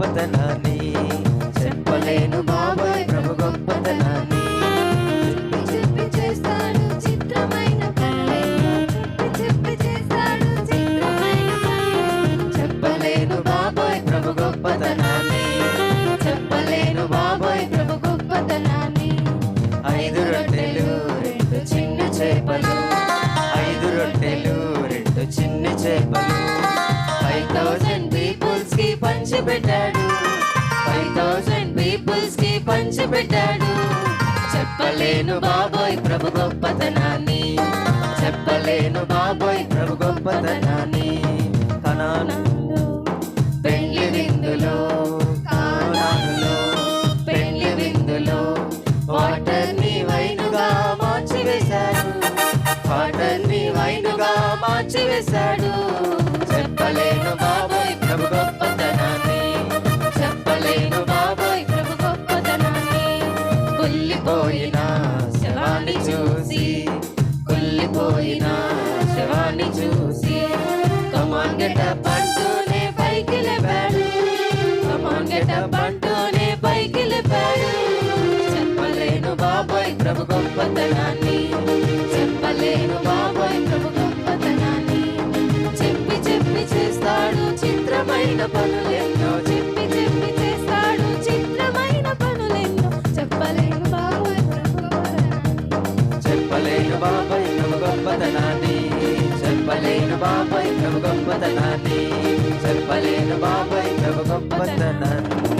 وطننا పెట్టాడు five thousand పీపుల్స్కి పంచిపెట్టాడు. చెప్పలేను బాబోయ్ ప్రభు గొప్పతనాన్ని. చెప్పలేను బాబోయ్ ప్రభు గొప్పతనాన్ని. కనాను పెళ్ళి విందులో కానానులో పెళ్ళి విందులో వాటర్ని వైనుగా మార్చివేశాడు. వాటర్ని వైనుగా మార్చివేశాడు. చెప్పలేను బాబోయ్ ప్రభు గొప్పతనాన్ని కుళ్ళిపోయిన శవాన్ని చూసి కుళ్ళిపోయిన శవాన్ని చూసి. కమాన్ గెట్ అంటూనే పైకి లేపాడు కమాన్ గెట్ అంటూనే పైకి లేపాడు చెప్పలేను బాబోయ్ ప్రభు గొప్పతనాన్ని. చెప్పలేను బాబోయ్ ప్రభు గొప్పతనాన్ని. చెప్పి చెప్పి చేస్తాడు చిత్రమైన పనులే. చెప్పలేను బాబాయ్ ప్రభు గొప్పతనాన్ని చెప్పలేను బాబాయ్ ప్రభు గొప్పతనాన్ని చెప్పలేను బాబాయ్ ప్రభు గొప్పతనాన్ని